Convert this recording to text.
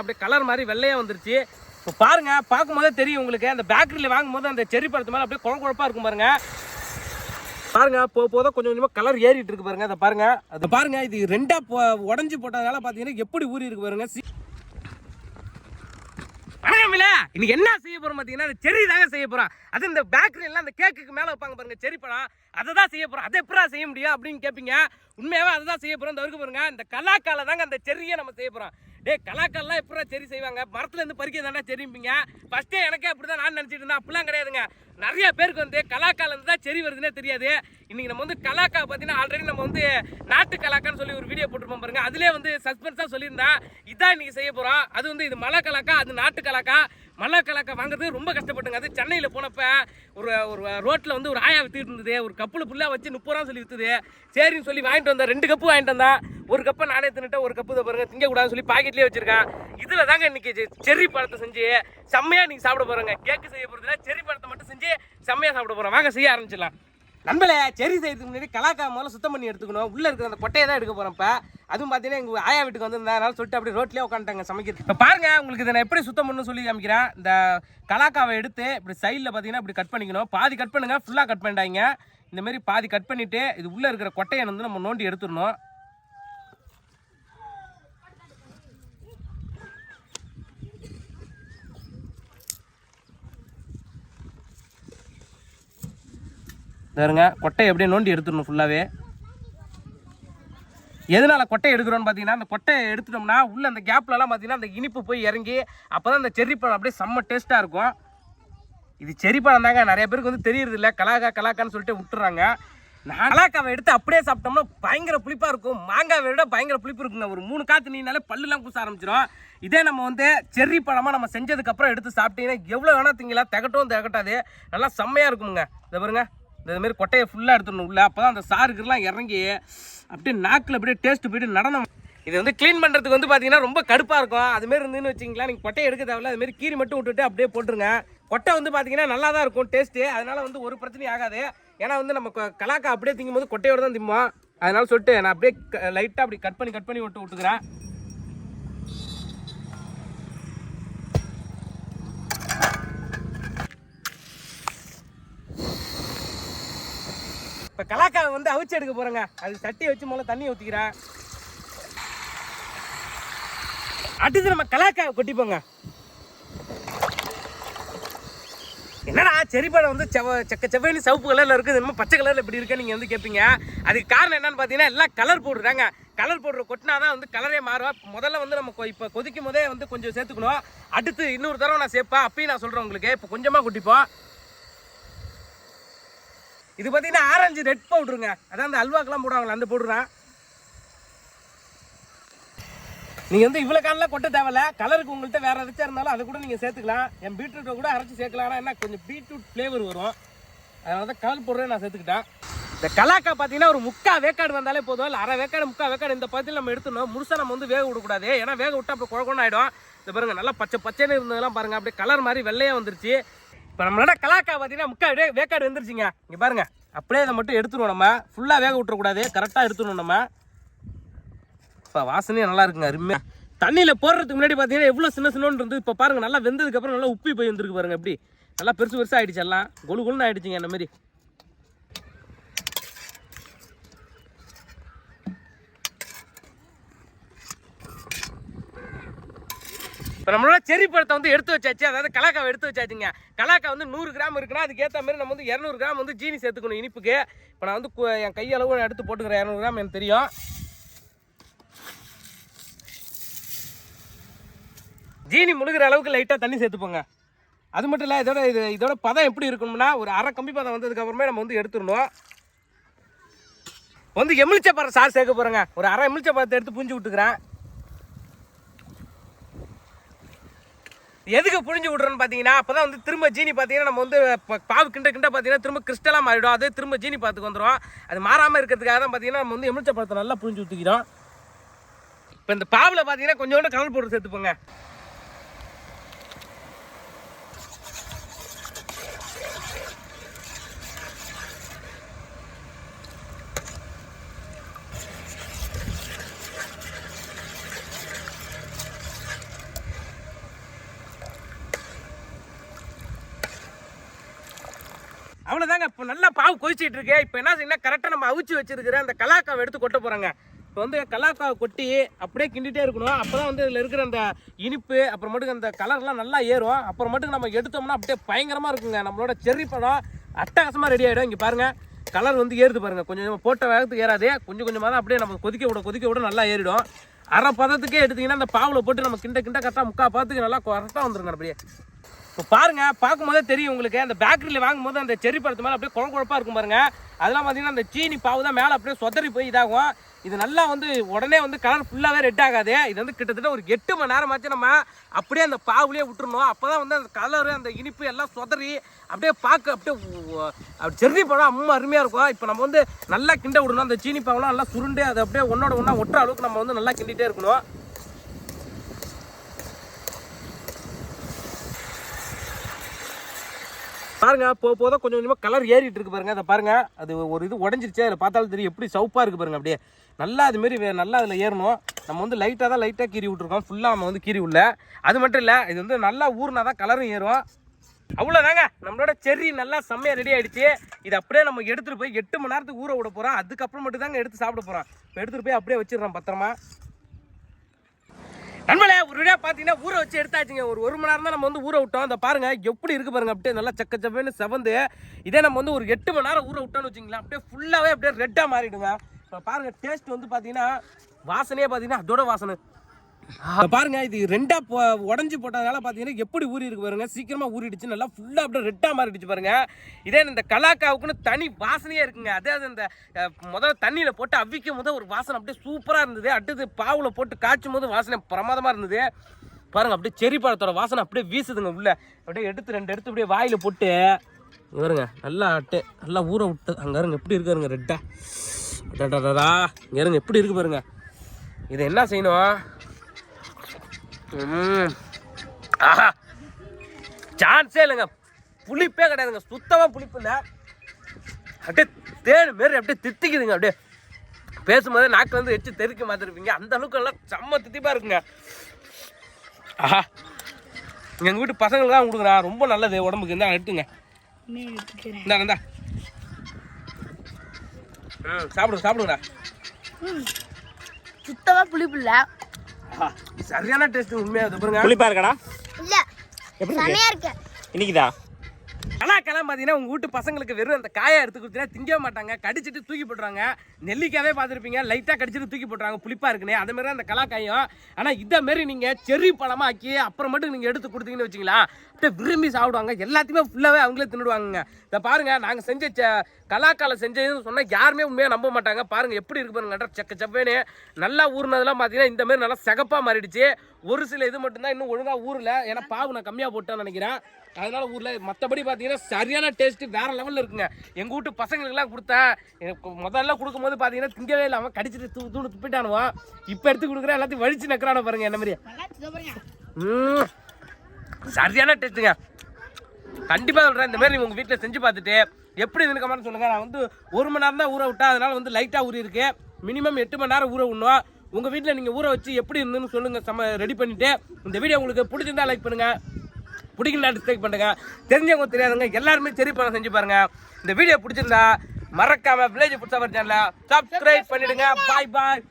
அப்படியே கலர் மாதிரி வெள்ளையா வந்துருச்சு. இப்போ பாருங்க பார்க்கும்போதே தெரியும் உங்களுக்கு. அந்த பேக்கரியில் வாங்கும்போது அந்த செரி பழத்து மேலே அப்படியே குழம்பு குழப்பா இருக்கும் பாருங்க. பாருங்க போக போத கொஞ்சம் கொஞ்சமாக கலர் ஏறிட்டு இருக்கு பாருங்க. அதை பாருங்க. அது பாருங்க இது ரெண்டா உடஞ்சி போட்டதால பாத்தீங்கன்னா எப்படி ஊறி இருக்கு பாருங்க. சி- இன்னைக்கு என்ன செய்ய போறோம் பார்த்தீங்கன்னா அந்த செரி தாங்க செய்ய போறோம். அது இந்த பேக்கரி அந்த கேக்குக்கு மேலே வைப்பாங்க பாருங்க செரி பழம். அதை தான் செய்ய போறோம். அதை எப்படா செய்ய முடியும் அப்படின்னு கேட்பீங்க உண்மையாவே அதை தான் செய்ய போறோம். இந்த வரைக்கும் பாருங்க இந்த கலாக்கால தாங்க அந்த செரியை நம்ம செய்ய போறோம். டே கலாக்கள்லாம் எப்படா சரி செய்வாங்க? மரத்துலேருந்து பறிக்க தானே செரிப்பீங்க ஃபஸ்ட்டே எனக்கே அப்படிதான் நான் நினச்சிட்டு இருந்தேன். அப்படிலாம் கிடையாதுங்க. நிறைய பேருக்கு வந்து கலாக்காலேருந்து தான் செரி வருதுன்னே தெரியாது. இன்னைக்கு நம்ம வந்து கலாக்கா பார்த்தீங்கன்னா ஆல்ரெடி நம்ம வந்து நாட்டு கலாக்கான்னு சொல்லி ஒரு வீடியோ போட்டிருப்போம் பாருங்க. அதுலேயே வந்து சஸ்பென்ஸாக சொல்லியிருந்தேன் இதான் இன்னைக்கு செய்ய போகிறோம் அது வந்து இது மலை கலாக்கா அது நாட்டு கலாக்கா. மலை கலாக்கா வாங்குறது ரொம்ப கஷ்டப்பட்டுங்க. அது சென்னையில் போனப்போ ஒரு ஒரு ரோட்டில் வந்து ஒரு ஆயா வித்துட்டு இருந்தது. ஒரு கப்பில் ஃபுல்லாக வச்சு முப்பது ரூபா சொல்லி விற்றுது சரின்னு சொல்லி வாங்கிட்டு வந்தேன் ரெண்டு கப்பு வாங்கிட்டு வந்தேன் ஒரு கப்பை நானே தின்னுட்டு ஒரு கப்பு இதை பாருங்க திங்கக்கூடாதுன்னு சொல்லி பாக்கெட்லேயே வச்சிருக்கேன். இதில் தாங்க இன்னைக்கு செர்ரி பழத்தை செஞ்சு செம்மையாக நீங்கள் சாப்பிட போகிறோங்க கேக்கு செய்ய போகிறதுல செர்ரி பழத்தை மட்டும் செஞ்சு செம்மையாக சாப்பிட போகிறோம் வாங்க செய்ய ஆரம்பிச்சிடலாம். நண்பளே செரி செய்யறதுக்கு முன்னாடி கலாக்கா முதல்ல சுத்தம் பண்ணி எடுத்துக்கணும். உள்ளே இருக்கிற அந்த கொட்டையை தான் எடுக்க போறோம் இப்போ. அதுவும் பார்த்தீங்கன்னா எங்கள் ஆயா வீட்டுக்கு வந்திருந்தேன் அதனால சொல்லிட்டு அப்படியே ரோட்லேயே உட்காந்துட்டாங்க சமைக்கிறது இப்போ பாருங்கள் உங்களுக்கு இதை நான் எப்படி சுத்தம் பண்ணணும் சொல்லி காமிக்கிறேன். இந்த கலாக்காவை எடுத்து இப்படி சைடில் பார்த்தீங்கன்னா இப்படி கட் பண்ணிக்கணும். பாதி கட் பண்ணுங்க ஃபுல்லாக கட் பண்ணிட்டாங்க இந்தமாரி பாதி கட் பண்ணிவிட்டு இது உள்ளே இருக்கிற கொட்டையை வந்து நம்ம நோண்டி எடுத்துடணும். சரிங்க கொட்டையை எப்படி நோண்டி எடுத்துடணும் ஃபுல்லாகவே எதனால கொட்டை எடுக்கிறோன்னு பார்த்தீங்கன்னா அந்த கொட்டையை எடுத்துட்டோம்னா உள்ளே அந்த கேப்லலாம் பார்த்தீங்கன்னா அந்த இனிப்பு போய் இறங்கி அப்போ தான் அந்த செர்ரி பழம் அப்படியே செம்ம டேஸ்ட்டாக இருக்கும். இது செரி பழம் தாங்க நிறைய பேருக்கு வந்து தெரியறது இல்லை. கலாக்கா கலாக்கான்னு சொல்லிட்டு விட்டுறாங்க. நான் கலாக்காவை எடுத்து அப்படியே சாப்பிட்டோம்னா பயங்கர புளிப்பாக இருக்கும். மாங்காவை விட பயங்கர புளிப்பு இருக்குங்க. ஒரு மூணு காற்று நீனாலே பல்லுலாம் கூச ஆரம்பிச்சிடும் இதே நம்ம வந்து செர்ரி பழமாக நம்ம செஞ்சதுக்கப்புறம் எடுத்து சாப்பிட்டீங்கன்னா எவ்வளோ வேணால் திங்கலாம். திகட்டும் திகட்டாது. நல்லா செம்மையாக இருக்குங்க இதை பாருங்க. இந்த மாதிரி கொட்டையை ஃபுல்லாக எடுத்துடணும் உள்ள. அப்போ தான் அந்த சாருக்குலாம் இறங்கி அப்படியே நாக்கில் அப்படியே டேஸ்ட் போயிட்டு நடனம். இது வந்து க்ளீன் பண்ணுறதுக்கு வந்து பார்த்தீங்கன்னா ரொம்ப கடுப்பாக இருக்கும். அதுமாரி இருந்துன்னு வச்சிங்களா நீங்கள் கொட்டையை எடுக்க தேவையில்ல. அதுமாரி கீரி மட்டும் விட்டுட்டு அப்படியே போட்டுருங்க. கொட்டை வந்து பார்த்தீங்கன்னா நல்லா தான் இருக்கும் டேஸ்ட்டு அதனால் வந்து ஒரு பிரச்சனையும் ஆகாது. ஏன்னா வந்து நம்ம கொ- கலாக்கா அப்படியே திங்கும்போது கொட்டையோடு தான் திம்போம் அதனால சொல்லிட்டு நான் அப்படியே லைட்டாக அப்படி கட் பண்ணி கட் பண்ணி விட்டு விட்டுக்கிறேன். கலாக்காவை வந்து அவிச்சு எடுக்க போகிறேங்க அது சட்டியை வச்சு முதல்ல தண்ணி ஊற்றிக்கிறேன் அடுத்து நம்ம கலாக்காவை கொட்டிப்போங்க என்னடா செரிப்பாடம் வந்து செவ செக்க செவ்வாய் சவுப்பு கலரில் இருக்குது. இன்னும் பச்சை கலரில் இப்படி இருக்கா நீங்கள் வந்து கேட்பீங்க அதுக்கு காரணம் என்னன்னு பார்த்தீங்கன்னா எல்லாம் கலர் போடுறாங்க. கலர் பவுடர் கொட்டினா தான் வந்து கலரே மாறும். முதல்ல வந்து நம்ம இப்போ கொதிக்கும் போதே வந்து கொஞ்சம் சேர்த்துக்கணும். அடுத்து இன்னொரு தடவை நான் சேர்ப்பேன். அப்பயும் நான் சொல்கிறேன் உங்களுக்கு. இப்போ கொஞ்சமாக கொட்டிப்போம். இது பார்த்தீங்கன்னா ஆரஞ்சு ரெட் பவுடருங்க அதான் அந்த அல்வாக்கெல்லாம் போடுவாங்களே அந்த பவுடர் தான் நீங்கள் வந்து இவ்வளோ காலெலாம் கொட்ட தேவையில்ல. கலருக்கு உங்கள்கிட்ட வேறு எதாச்சும் இருந்தாலும் அதை கூட நீங்கள் சேர்த்துக்கலாம். என் பீட்ரூட்டை கூட அரைச்சி சேர்க்கலாம். ஆனால் என்ன கொஞ்சம் பீட்ரூட் ஃப்ளேவர் வரும். அதனால தான் கலர் பவுடரே நான் சேர்த்துக்கிட்டேன். இந்த கலாக்கா பார்த்தீங்கன்னா ஒரு முக்கா வேக்காடு வந்தாலே போதும். இல்லை அரை வேக்காடு முக்கா வேக்காடு இந்த பதத்தில் நம்ம எடுத்துடணும். முழுசாக நம்ம வந்து வேக விடக்கூடாது. ஏன்னா வேக விட்டா அப்புறம் குழக்கொண்டு ஆகிடும் இந்த பாருங்கள் நல்லா பச்சை பச்சைன்னு இருந்ததெல்லாம் பாருங்கள் அப்படியே கலர் மாதிரி வெள்ளையாக வந்துருச்சு. இப்போ நம்மளோட கலாக்கா பார்த்தீங்கன்னா முக்கால் வேக்காடு வந்துருச்சுங்க. இங்கே பாருங்க. அப்படியே இதை மட்டும் எடுத்துருவோம் நம்ம. ஃபுல்லாக வேக விட்டுறக்கூடாது. கரெக்டாக எடுத்துடணும் நம்ம. இப்போ வாசனையே நல்லா இருக்குங்க அருமையாக தண்ணியில் போடுறதுக்கு முன்னாடி பார்த்தீங்கன்னா எவ்வளோ சின்ன சின்னோன்னு இருந்து இப்போ பாருங்கள் நல்லா வெந்ததுக்கப்புறம் நல்லா உப்பி போய் வந்துருக்கு பாருங்க எப்படி. நல்லா பெருசு பெருசாக ஆகிடுச்சு எல்லாம். கொழு கொழுன்னு ஆகிடுச்சிங்க அந்த மாதிரி. இப்போ நம்மளோட செரி பழத்தை வந்து எடுத்து வச்சாச்சு. அதாவது கலாக்காவை எடுத்து வச்சாச்சுங்க. கலாக்கா வந்து நூறு கிராம் இருக்குன்னா அதுக்கு ஏற்ற மாதிரி நம்ம வந்து இரநூறு கிராம் வந்து ஜீனி சேர்த்துக்கணும் இனிப்புக்கு. இப்போ நான் வந்து என் கையளவு நான் எடுத்து போட்டுக்கிறேன். இரநூறு கிராம் எனக்கு தெரியும். ஜீனி முழுகிற அளவுக்கு லைட்டாக தண்ணி சேர்த்துப்போங்க. அது மட்டும் இல்லை இதோட இது இதோட பதம் எப்படி இருக்கணும்னா ஒரு அரை கம்பி பதம் வந்ததுக்கப்புறமே நம்ம வந்து எடுத்துடணும். வந்து எமிழ்ச்ச பழம் சார் சேர்க்க போகிறேங்க ஒரு அரை எமிழ்ச்ச பழத்தை எடுத்து புரிஞ்சு விட்டுக்கிறேன். எதுக்கு புழிஞ்சு விட்றோன்னு பார்த்தீங்கன்னா அப்போ தான் வந்து திரும்ப ஜீனி பார்த்தீங்கன்னா நம்ம வந்து பாவு கிண்ட கிண்ட பார்த்தீங்கன்னா திரும்ப கிறிஸ்டலாக மாறிடும். அது திரும்ப ஜீனி பார்த்துக்கு வந்துடும் அது மாறாமல் இருக்கிறதுக்காக தான் பார்த்தீங்கன்னா நம்ம வந்து எமிழ்ச்ச பழத்தை நல்லா புழிஞ்சு ஊற்றிக்கிறோம் இப்போ இந்த பாவில் பார்த்தீங்கன்னா கொஞ்சோண்டு கடல் போட்டு சேர்த்துப்போங்க. அவ்வளோதாங்க இப்போ நல்லா பாவு கொதிச்சிட்டு இருக்கு. இப்போ என்ன செய்யணும் கரெக்டாக நம்ம அவிச்சு வச்சிருக்கிற அந்த கலாக்காவை எடுத்து கொட்ட போகிறாங்க இப்போ வந்து கலாக்காவை கொட்டி அப்படியே கிண்டிட்டே இருக்கணும். அப்போ தான் வந்து இதில் இருக்கிற அந்த இனிப்பு அப்புறமேட்டுக்கு அந்த கலர்லாம் நல்லா ஏறும். அப்புறமேட்டுக்கு நம்ம எடுத்தோம்னா அப்படியே பயங்கரமாக இருக்குங்க. நம்மளோட செர்ரி பழம் அட்டகாசமாக ரெடி ஆகிடும் இங்கே பாருங்கள் கலர் வந்து ஏறுது பாருங்கள் கொஞ்சம் கொஞ்சம் போட்ட வேகத்துக்கு ஏறாது. கொஞ்சம் கொஞ்சமாக தான் அப்படியே நம்ம கொதிக்க விட கொதிக்க விட நல்லா ஏறிடும். அரை பதத்துக்கே எடுத்தீங்கன்னா அந்த பாவில் போட்டு நம்ம கிண்ட கிண்ட கரெக்டாக முக்கால் பதத்துக்கு நல்லா கரெக்டாக வந்துருங்க அப்படியே. இப்போ பாருங்க பார்க்கும்போதே தெரியும் உங்களுக்கு. அந்த பேக்கரியில் வாங்கும்போது அந்த செரி பழத்து மேலே அப்படியே குழம்பு குழப்பாக இருக்கும் பாருங்க. அதெல்லாம் பார்த்தீங்கன்னா அந்த சீனி பாவு தான் மேலே அப்படியே சொதறி போய் இதாகும். இது நல்லா வந்து உடனே வந்து கலர் ஃபுல்லாகவே ரெட் ஆகாது. இது வந்து கிட்டத்தட்ட ஒரு எட்டு மணி நேரம் ஆச்சு நம்ம அப்படியே அந்த பாவுலேயே விட்டுருணும் அப்போ தான் வந்து அந்த கலரு அந்த இனிப்பு எல்லாம் சொதறி அப்படியே பார்க்க அப்படியே அப்படி செர்ரி பழம் அம்மா அருமையாக இருக்கும். இப்போ நம்ம வந்து நல்லா கிண்ட விடணும். அந்த சீனி பாவெலாம் நல்லா சுருண்டு அதை அப்படியே ஒன்றோட ஒன்றா ஒட்டுற அளவுக்கு நம்ம வந்து நல்லா கிண்டிகிட்டே இருக்கணும். பாருங்க போக போக கொஞ்சம் கொஞ்சமாக கலர் ஏறிட்டு இருக்கு பாருங்க. அதை பாருங்க. அது ஒரு இது உடஞ்சிருச்சு. அதில் பார்த்தாலும் தெரியும். எப்படி சவுப்பாக இருக்கு பாருங்க அப்படியே. நல்லா அது மாரி நல்லா அதில் ஏறணும். நம்ம வந்து லைட்டாக தான் லைட்டாக கீறி விட்ருக்கோம் ஃபுல்லாக நம்ம வந்து கீறி உள்ள அது மட்டும் இல்லை இது வந்து நல்லா ஊறினா தான் கலரும் ஏறும். அவ்வளோதாங்க நம்மளோட செர்ரி நல்லா செம்மையாக ரெடி ஆகிடுச்சு இது அப்படியே நம்ம எடுத்துகிட்டு போய் எட்டு மணி நேரத்துக்கு ஊற விட போகிறோம் அதுக்கப்புறம் மட்டும் தாங்க எடுத்து சாப்பிட போகிறோம் இப்போ எடுத்துகிட்டு போய் அப்படியே வச்சிடுறோம் பத்திரமா. நண்பர்களே ஒரு வீடியோ பார்த்தீங்கன்னா ஊற வச்சு எடுத்தாச்சுங்க. ஒரு ஒரு மணி நேரம் தான் நம்ம வந்து ஊற விட்டோம். அந்த பாருங்க எப்படி இருக்கு பாருங்க. அப்படியே நல்லா சக்க சப்பேன்னு செவந்து இதே நம்ம வந்து ஒரு எட்டு மணி நேரம் ஊற விட்டோம்னு வச்சுங்களேன் அப்படியே ஃபுல்லாகவே அப்படியே ரெட்டாக மாறிடுங்க. இப்போ பாருங்கள் டேஸ்ட் வந்து பார்த்தீங்கன்னா வாசனையே பார்த்தீங்கன்னா அதோட வாசனை. பாருங்க இது ரெண்டா போ உடஞ்சி போட்டதுனால பார்த்தீங்கன்னா எப்படி ஊறி இருக்கு பாருங்க. சீக்கிரமா ஊறிடுச்சு. நல்லா ஃபுல்லாக அப்படியே ரெட்டாக மாறிடுச்சு பாருங்க. இதே இந்த கலாக்காவுக்குன்னு தனி வாசனையே இருக்குங்க. அதே அது இந்த முதல்ல தண்ணியில் போட்டு அவிக்கும் போது ஒரு வாசனை அப்படியே சூப்பராக இருந்தது. அடுத்தது பாவில் போட்டு காய்ச்சும் போது வாசனை பிரமாதமாக இருந்தது. பாருங்க அப்படியே செரி பழத்தோட வாசனை அப்படியே வீசுதுங்க உள்ள. அப்படியே எடுத்து ரெண்டு எடுத்து அப்படியே வாயில் போட்டு பாருங்க நல்லா அட்டு நல்லா ஊற விட்டு அங்கே இருங்க எப்படி இருக்காருங்க ரெட்டா அடடடடா. இங்க இருங்க எப்படி இருக்கு பாருங்க. இதை என்ன செய்யணும்? ஆஹா. சான்ஸே இல்லைங்க. புளிப்பே கிடையாதுங்க. சுத்தமாக புளிப்பு இல்லை. அப்படியே தேன் மாரி அப்படியே தித்திக்குதுங்க. அப்படியே பேசும்போது நாக்கு வந்து எச்சு தெறிக்க மாத்திருப்பீங்க. அந்த அளவுக்கு எல்லாம் செம்ம தித்திப்பாக இருக்குங்க. ஆஹா. எங்கள் வீட்டு பசங்களுக்கு தான் கொடுக்குறேன் ரொம்ப நல்லது. உடம்புக்கு. இருந்தால் எடுத்துங்க. இந்தா இந்தா ம் சாப்பிடுங்க சாப்பிடுங்கடா. சுத்தமா புளிப்பு இல்ல. சரியான டேஸ்ட் உண்மையாக பாருங்க. புளிப்பா இருக்கடா? இல்ல செமையா இருக்கு. இன்னைக்குதா? கலாக்கெல்லாம் பார்த்தீங்கன்னா உங்கள் வீட்டு பசங்களுக்கு வெறும் அந்த காயை எடுத்து கொடுத்தீங்கன்னா திங்கவே மாட்டாங்க. கடிச்சிட்டு தூக்கி போட்டுறாங்க நெல்லிக்காவே பார்த்துருப்பீங்க. லைட்டாக கடிச்சிட்டு தூக்கி போட்டுறாங்க புளிப்பாக இருக்குனே. அதே மாதிரி தான் அந்த கலாக்காயும். ஆனால் இதை மாரி நீங்கள் செர்ரி பழமா ஆக்கி அப்புறமேட்டு நீங்கள் எடுத்து கொடுத்தீங்கன்னு வச்சிங்களா விரும்பி சாப்பிடுவாங்க. எல்லாத்தையுமே ஃபுல்லாகவே அவங்களே தின்னுடுவாங்க இதை பாருங்க நாங்கள் செஞ்ச செ- கலாக்கால செஞ்சதுன்னு சொன்னால் யாருமே உண்மையாக நம்ப மாட்டாங்க. பாருங்க எப்படி இருக்கு பாருங்க செக்க செப்பேன்னு நல்லா ஊறினதெல்லாம் பார்த்தீங்கன்னா இந்த மாதிரி நல்லா சிகப்பாக மாறிடுச்சு. ஒரு சில இது மட்டும்தான் இன்னும் ஒழுங்காக ஊறல. ஏன்னா பாவு நான் கம்மியாக போட்டேன்னு நினைக்கிறேன். அதனால ஊரில் மற்றபடி பார்த்தீங்கன்னா சரியான டேஸ்ட்டு வேற லெவலில் இருக்குங்க. எங்கள் வீட்டு பசங்களுக்குலாம் கொடுத்தேன். எனக்கு முதல்ல கொடுக்கும்போது பார்த்தீங்கன்னா திங்கவே இல்லாமல் கடிச்சிட்டு தூ தூணு துப்பிட்டானுவான் இப்போ எடுத்து கொடுக்குறேன். எல்லாத்தையும் வலிச்சு நக்கிறான பாருங்க என்ன மாதிரி. ம். சரியான டேஸ்ட்டுங்க. கண்டிப்பாக சொல்கிறேன் இந்த மாதிரி நீங்கள் உங்கள் வீட்டில் செஞ்சு பார்த்துட்டு எப்படி இதுன்னு கமெண்ட் சொல்லுங்கள் நான் வந்து ஒரு மணி நேரம் தான் ஊற விட்டேன் அதனால் வந்து லைட்டாக ஊறி இருக்கு மினிமம் எட்டு மணி நேரம் ஊற விடணும். உங்கள் வீட்டில் நீங்கள் ஊற வச்சு எப்படி இருந்துன்னு சொல்லுங்கள் சம ரெடி பண்ணிவிட்டு இந்த வீடியோ உங்களுக்கு பிடிச்சிருந்தா லைக் பண்ணுங்கள் பிடிக்கல டிஸ்லைக் பண்ணுங்கள் தெரிஞ்சவங்க தெரியாதவங்க எல்லாருமே சரி பண்ண செஞ்சு பாருங்கள் இந்த வீடியோ பிடிச்சிருந்தா மறக்காம வில்லேஜ் புட்சாவர் சேனலை சப்ஸ்கிரைப் பண்ணிடுங்க. பாய் பாய்